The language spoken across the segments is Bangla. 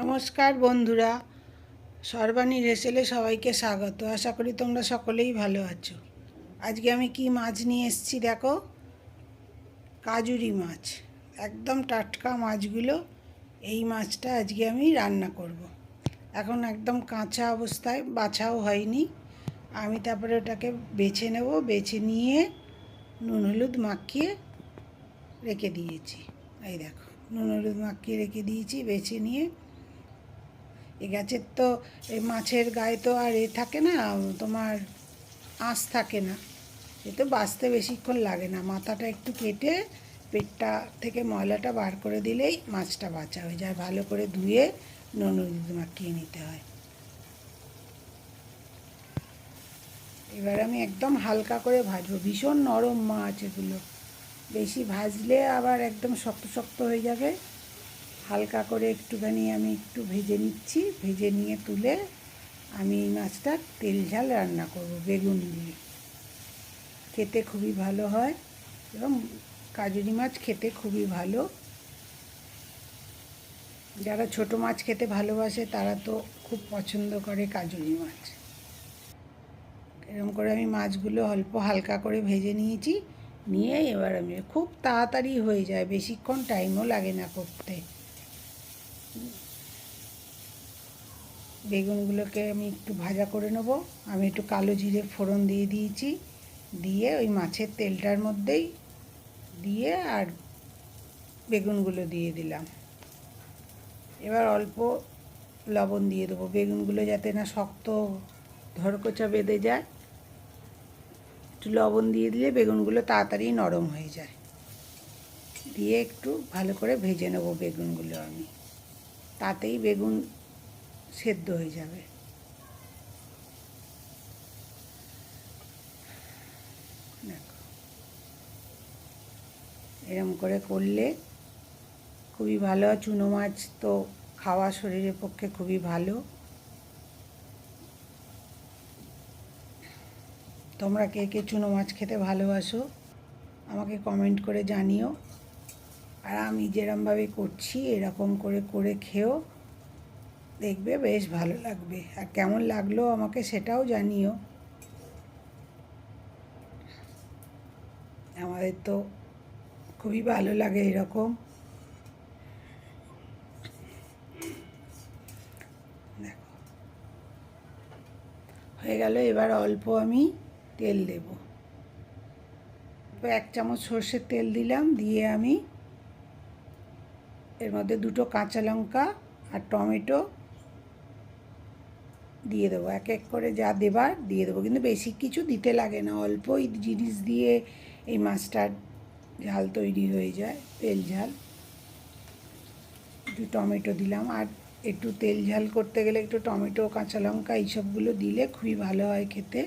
নমস্কার বন্ধুরা, সর্বাণী রেসেলে সবাইকে স্বাগত। আশা করি তোমরা সকলেই ভালো আছো। আজকে আমি কি মাছ নিয়ে এসেছি দেখো? কাজুরি মাছ। একদম টাটকা মাছগুলো এই মাছটা আজকে আমি রান্না করব। এখন একদম কাঁচা অবস্থায় বাছাও হয়নি। আমি তারপরে ওটাকে বেছে নেব। বেছে নিয়ে নুন হলুদ মাখিয়ে রেখে দিয়েছি। এই দেখো, নুন হলুদ মাখিয়ে রেখে দিয়েছি। বেছে নিয়ে এ গাছের তো, এই মাছের গায়ে তো আর এ থাকে না, তোমার আঁশ থাকে না। এ তো বাঁচতে বেশিক্ষণ লাগে না। মাথাটা একটু কেটে পেটটা থেকে ময়লাটা বার করে দিলেই মাছটা বাঁচা হয়ে যায়। ভালো করে ধুয়ে নুন মাখিয়ে নিতে হয়। এবার আমি একদম হালকা করে ভাজবো। ভীষণ নরম মাছ এগুলো। বেশি ভাজলে আবার একদম শক্ত শক্ত হয়ে যাবে। হালকা করে একটুখানি আমি একটু ভেজে নিচ্ছি। ভেজে নিয়ে তুলে আমি মাছটা তেল ঝাল রান্না করব বেগুন দিয়ে। খেতে খুবই ভালো হয় এবং কাজুরি মাছ খেতে খুবই ভালো। যারা ছোট মাছ খেতে ভালোবাসে তারা তো খুব পছন্দ করে কাজুরি মাছ। এরকম করে আমি মাছগুলো অল্প হালকা করে ভেজে নিয়েছি। নিয়ে এবার আমি খুব তাড়াতাড়ি হয়ে যায়, বেশিক্ষণ টাইমও লাগে না করতে। বেগুনগুলোকে আমি একটু ভাজা করে নেব। আমি একটু কালো জিরে ফোড়ন দিয়ে দিয়েছি। দিয়ে ওই মাছের তেলটার মধ্যেই দিয়ে আর বেগুনগুলো দিয়ে দিলাম। এবার অল্প লবণ দিয়ে দেবো। বেগুনগুলো যাতে না শক্ত ধরকোচা বেঁধে যায়। একটু লবণ দিয়ে দিলে বেগুনগুলো তাড়াতাড়ি নরম হয়ে যায়। দিয়ে একটু ভালো করে ভেজে নেব বেগুনগুলো আমি। তাতেই বেগুন সেদ্ধ হয়ে যাবে। দেখো। এরম করে করলে খুবই ভালো। চুনো মাছ তো খাওয়া শরীরের পক্ষে খুবই ভালো। তোমরা কে কে চুনো মাছ খেতে ভালোবাসো, আমাকে কমেন্ট করে জানিও। আর আমি যেরমভাবে করছি, এরকম করে করে খেও। দেখবে বেশ ভালো লাগবে। আর কেমন লাগল আমাকে সেটাও জানিও। আমাদের তো খুবই ভালো লাগে এরকম। দেখো। হয়ে গেল, এবার অল্প আমি তেল দেব। এক চামচ সর্ষের তেল দিলাম, দিয়ে আমি এর মধ্যে দুটো কাঁচা লঙ্কা আর টমেটো দিয়ে দেবো। এক এক করে যা দেবার দিয়ে দেবো। কিন্তু বেশি কিছু দিতে লাগে না। অল্পই জিনিস দিয়ে এই মাছটার ঝাল তৈরি হয়ে যায়, তেল ঝাল। একটু টমেটো দিলাম। আর একটু তেল ঝাল করতে গেলে একটু টমেটো, কাঁচা লঙ্কা এইসবগুলো দিলে খুবই ভালো হয় খেতে।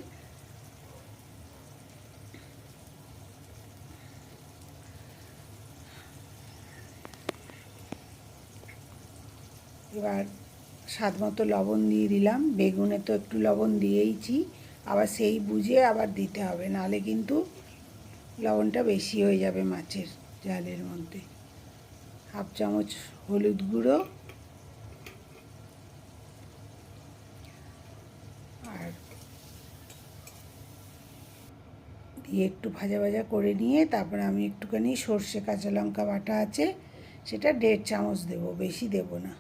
এবার স্বাদ মতো লবণ দিয়ে দিলাম। বেগুনে তো একটু লবণ দিয়েইছি। আবার সেই বুঝে আবার দিতে হবে, নাহলে কিন্তু লবণটা বেশি হয়ে যাবে মাছের জালের মধ্যে। হাফ চামচ হলুদ গুঁড়ো। আর দিয়ে একটু ভাজা ভাজা করে নিয়ে তারপরে আমি একটুখানি সর্ষে কাঁচা লঙ্কা বাটা আছে, সেটা দেড় চামচ দেবো, বেশি দেবো না।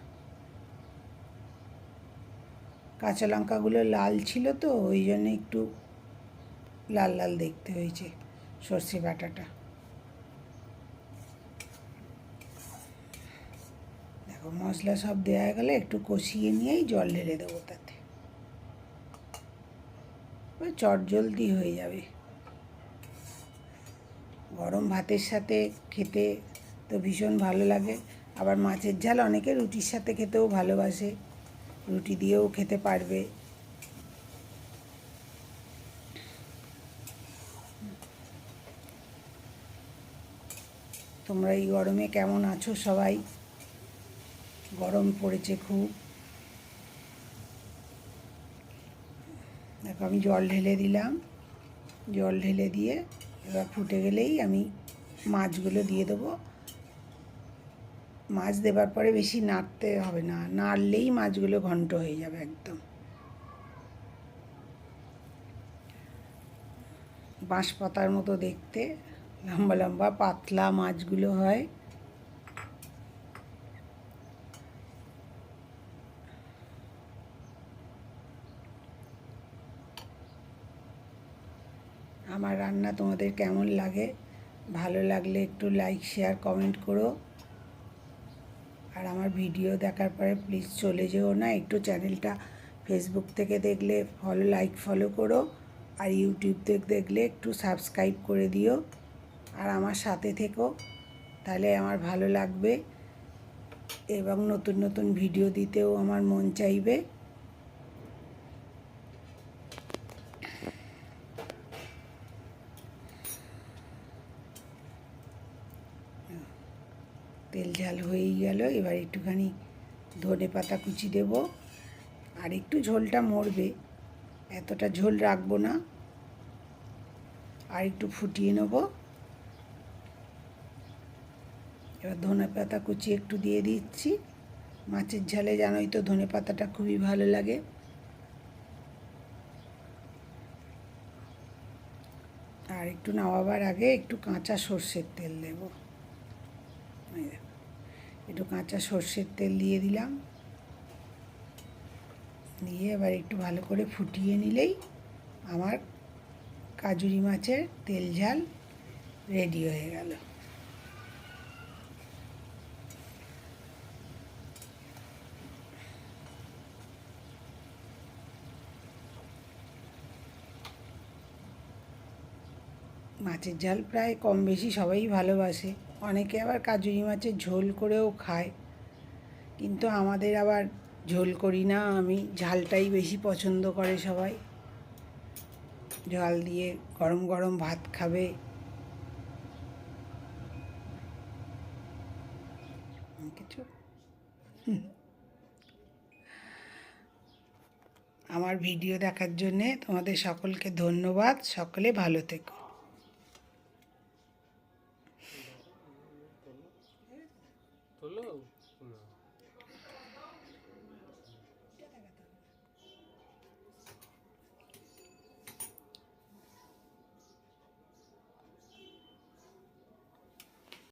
কাঁচা লঙ্কাগুলো লাল ছিল তো, ওই জন্য একটু লাল লাল দেখতে হয়েছে সর্ষে বাটাটা। দেখো মশলা সব দেওয়া গেলে একটু কষিয়ে নিয়েই জল ঢেলে দেবো তাতে। চট জলদি হয়ে যাবে। গরম ভাতের সাথে খেতে তো ভীষণ ভালো লাগে। আবার মাছের ঝাল অনেকে রুটির সাথে খেতেও ভালোবাসে। রুটি দিয়েও খেতে পারবে। তোমরা এই গরমে কেমন আছো সবাই? গরম পড়েছে খুব। দেখো, আমি জল ঢেলে দিলাম। জল ঢেলে দিয়ে এবার ফুটে গেলেই আমি মাছগুলো দিয়ে দেবো। মাছ দেবার পরে বেশি নাড়তে হবে না, নাড়লেই মাছগুলো ঘন্ট হয়ে যাবে একদম। বাঁশ পাতার মতো দেখতে, লম্বা লম্বা পাতলা মাছগুলো হয়। আমার রান্না তোমাদের কেমন লাগে? ভালো লাগলে একটু লাইক শেয়ার কমেন্ট করো। আর আমার ভিডিও দেখার পরে প্লিজ চলে যেও না, একটু চ্যানেলটা ফেসবুক থেকে দেখলে ফলো লাইক ফলো করো আর ইউটিউব থেকে দেখলে একটু সাবস্ক্রাইব করে দিও। আর আমার সাথে থেকো, তাহলে আমার ভালো লাগবে এবং নতুন নতুন ভিডিও দিতেও আমার মন চাইবে তেল ঝাল হয়েই গেল। এবার একটুখানি ধনে পাতা কুচি দেব। আর একটু ঝোলটা মরবে, এতটা ঝোল রাখব না। আর একটু ফুটিয়ে নেব। এবার ধনে পাতা কুচি একটু দিয়ে দিচ্ছি। মাছের ঝালে জানোই তো ধনে পাতাটা খুবই ভালো লাগে। আর একটু নামাবার আগে একটু কাঁচা সর্ষের তেল দেবো। একটু কাঁচা সর্ষের তেল দিয়ে দিলাম। দিয়ে এবার একটু ভালো করে ফুটিয়ে নিলেই আমার কাজুরি মাছের তেল ঝাল রেডি হয়ে গেল। মাছের ঝাল প্রায় কম বেশি সবাই ভালোবাসে। অনেকে আবার কাজুরি মাছের ঝোল করেও খায়। কিন্তু আমাদের আবার ঝোল করি না, আমি ঝালটাই বেশি পছন্দ করে সবাই। ঝাল দিয়ে গরম গরম ভাত খাবে। কিছু। আমার ভিডিও দেখার জন্যে তোমাদের সকলকে ধন্যবাদ। সকলে ভালো থেকো। Hello. Hello.